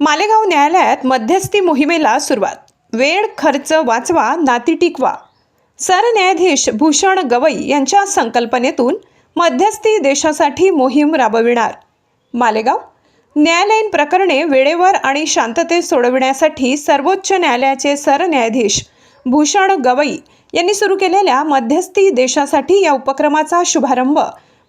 मालेगाव न्यायालयात मध्यस्थी मोहिमेला सुरुवात. वेळ खर्च वाचवा नाती टिकवा. सरन्यायाधीश भूषण गवई यांच्या संकल्पनेतून मध्यस्थी देशासाठी मोहीम राबविणार. मालेगाव न्यायालयीन प्रकरणे वेळेवर आणि शांततेत सोडविण्यासाठी सर्वोच्च न्यायालयाचे सरन्यायाधीश भूषण गवई यांनी सुरू केलेल्या मध्यस्थी देशासाठी या उपक्रमाचा शुभारंभ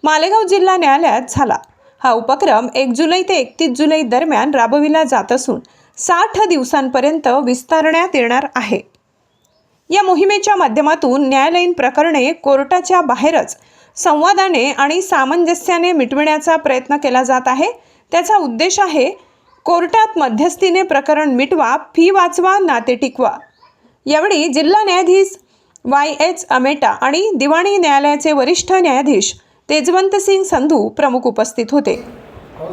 मालेगाव जिल्हा न्यायालयात झाला. हा उपक्रम एक जुलै ते एकतीस जुलै दरम्यान राबविला जात असून साठ दिवसांपर्यंत विस्तारण्यात येणार आहे. या मोहिमेच्या माध्यमातून न्यायालयीन प्रकरणे कोर्टाच्या बाहेरच संवादाने आणि सामंजस्याने मिटविण्याचा प्रयत्न केला जात आहे. त्याचा उद्देश आहे कोर्टात मध्यस्थीने प्रकरण मिटवा फी वाचवा नाते टिकवा. यावेळी जिल्हा न्यायाधीश वाय एच अमेटा आणि दिवाणी न्यायालयाचे वरिष्ठ न्यायाधीश तेजवंत सिंग संधू प्रमुख उपस्थित होते.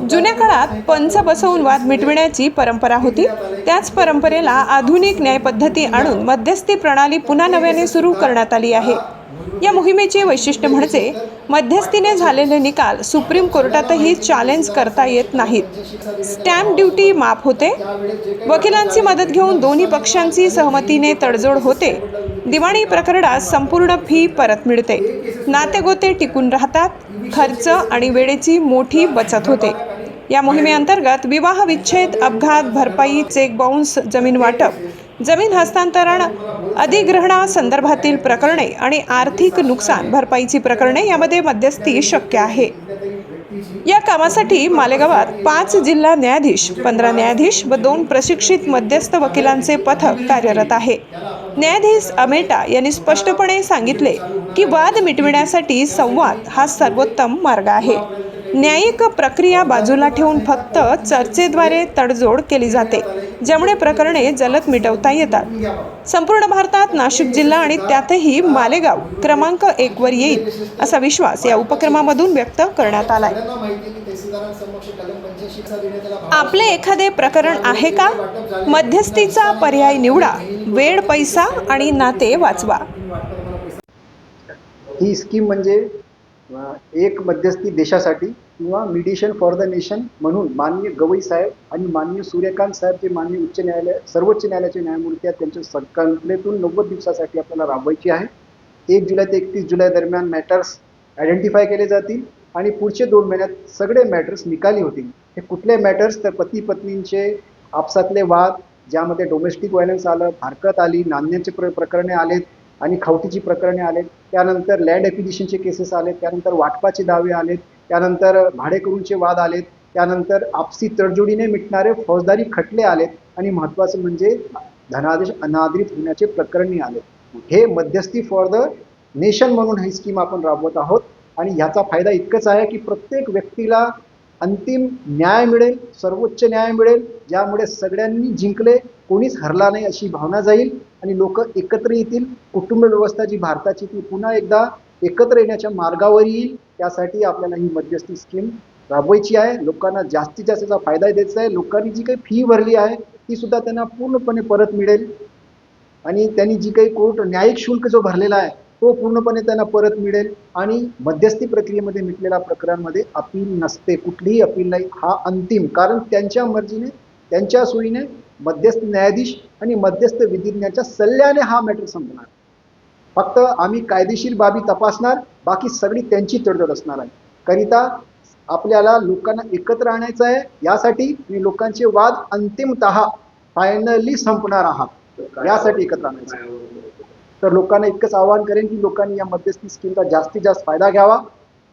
जुन्या काळात पंच बसवून वाद मिटविण्याची परंपरा होती. त्याच परंपरेला आधुनिक न्यायपद्धती आणून मध्यस्थी प्रणाली पुन्हा नव्याने सुरू करण्यात आली आहे. या मोहिमेचे वैशिष्ट्य म्हणजे मध्यस्थीने झालेले निकाल सुप्रीम कोर्टातही चॅलेंज करता येत नाहीत. स्टॅम्प ड्युटी माफ होते. वकिलांची मदत घेऊन दोन्ही पक्षांची सहमतीने तडजोड होते. दिवाणी प्रकरणात संपूर्ण फी परत मिळते. नातेगोते टिकून राहतात खर्च आणि वेळेची मोठी बचत होते. या मोहिमेअंतर्गत विवाह विच्छेद अपघात भरपाई चेक बाउन्स जमीन वाटप जमीन हस्तांतरण अधिग्रहणासंदर्भातील प्रकरणे आणि आर्थिक नुकसान भरपाईची प्रकरणे यामध्ये मध्यस्थी शक्य आहे. या कामासाठी मालेगावात पाच जिल्हा न्यायाधीश पंधरा न्यायाधीश व दोन प्रशिक्षित मध्यस्थ वकिलांचे पथक कार्यरत आहे. न्यायाधीश अमेटा यांनी स्पष्टपणे सांगितले की वाद मिटविण्यासाठी संवाद हा सर्वोत्तम मार्ग आहे. न्यायिक प्रक्रिया बाजूला ठेवून फक्त चर्चेद्वारे तडजोड केली जाते ज्यामुळे प्रकरणे जलद मिटवता येतात. संपूर्ण भारतात नाशिक जिल्हा आणि त्यातही मालेगाव क्रमांक एकवर येईल असा विश्वास या उपक्रमामधून व्यक्त करण्यात आलाय. आपले एखादे प्रकरण आहे का? मध्यस्थीचा पर्याय निवडा वेळ पैसा आणि नाते वाचवा. ही स्कीम म्हणजे एक मध्यस्थी देशासाठी किंवा मिडिशन फॉर द नेशन म्हणून माननीय गवई साहेब आणि माननीय सूर्यकांत साहेब जे माननीय उच्च न्यायालय सर्वोच्च न्यायालयाचे न्यायमूर्ती आहेत त्यांच्या संकल्पनेतून नव्वद दिवसासाठी आपल्याला राबवायची आहे. एक जुलै ते एकतीस जुलै दरम्यान मॅटर्स आयडेंटिफाय केले जातील आणि पुढचे दोन महिन्यात सगळे मॅटर्स निकाली होतील. हे कुठले मॅटर्स तर पती पत्नींचे आपसातले वाद ज्यामध्ये डोमेस्टिक व्हायलन्स आलं फारकत आली नांदण्याचे प्र प्रकरणे आलेत आणि खावटीची प्रकरणे आलेत. त्यानंतर लँड ॲक्विजिशनचे केसेस आलेत. त्यानंतर वाटपाचे दावे आलेत. त्यानंतर भाडेकरूंचे वाद आलेत. त्यानंतर आपसी तडजोडीने मिटणारे फौजदारी खटले आलेत आणि महत्त्वाचं म्हणजे धनादेश अनादरित होण्याचे प्रकरणी आले हे मध्यस्थी फॉर द नेशन म्हणून ही स्कीम आपण राबवत आहोत. आणि ह्याचा फायदा इतकंच आहे की प्रत्येक व्यक्तीला अंतिम न्याय मिळेल सर्वोच्च न्याय मिळेल ज्यामुळे सगळ्यांनी जिंकले कोणीच हरला नाही अशी भावना जाईल आणि लोक एकत्र येतील. कुटुंब व्यवस्था जी भारताची ती पुन्हा एकदा एकत्र येण्याच्या मार्गावर येईल. त्यासाठी आपल्याला ही मध्यस्थी स्कीम राबवायची आहे. लोकांना जास्तीत जास्त त्याचा फायदा द्यायचा आहे. लोकांनी जी काही फी भरली आहे ती सुद्धा त्यांना पूर्णपणे परत मिळेल. आणि त्यांनी जी काही कोर्ट न्यायिक शुल्क जो भरलेला आहे तो पूर्णपणे त्यांना परत मिळेल. आणि मध्यस्थी प्रक्रियेमध्ये मिटलेल्या प्रकरणांमध्ये अपील नसते. कुठलीही अपील नाही. हा अंतिम. कारण त्यांच्या मर्जीने त्यांच्या सोयीने मध्यस्थ न्यायाधीश आणि मध्यस्थ विधिज्ञाच्या सल्ल्याने हा मॅटर संपणार. फक्त आम्ही कायदेशीर बाबी तपासणार बाकी सगळी त्यांची तडजोड असणार आहे. करिता आपल्याला लोकांना एकत्र आणायचं आहे यासाठी मी लोकांचे वाद अंतिमत फायनली संपणार आहात. यासाठी एकत्र आणायचं आहे. तर लोकांना इतकंच आवाहन करेन की लोकांनी या मध्यस्थी स्कीमचा जास्तीत जास्त फायदा घ्यावा.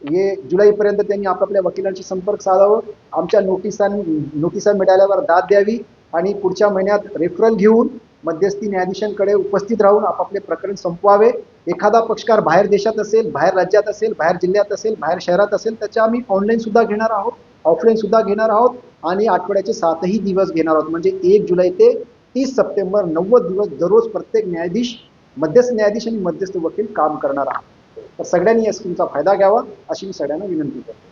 हे जुलैपर्यंत त्यांनी आपापल्या वकिलांशी संपर्क साधावं. आमच्या नोटिसां नोटिसा मिळाल्यावर दाद द्यावी आणि पुढच्या महिन्यात रेफरल घेऊन मध्यस्थी न्यायाधीशांकडे उपस्थित राहून आपापले प्रकरण संपवावे. एखादा पक्षकार बाहेर देशात असेल बाहेर राज्यात असेल बाहेर जिल्ह्यात असेल बाहेर शहरात असेल त्याच्या आम्ही ऑनलाईन सुद्धा घेणार आहोत ऑफलाईन सुद्धा घेणार आहोत आणि आठवड्याचे सातही दिवस घेणार आहोत. म्हणजे एक जुलै ते तीस सप्टेंबर नव्वद दिवस दररोज प्रत्येक न्यायाधीश मध्यस्थ न्यायाधीश आणि मध्यस्थ वकील काम करणार आहात. तर सगळ्यांनी या स्कीमचा फायदा घ्यावा अशी मी सगळ्यांना विनंती करतो.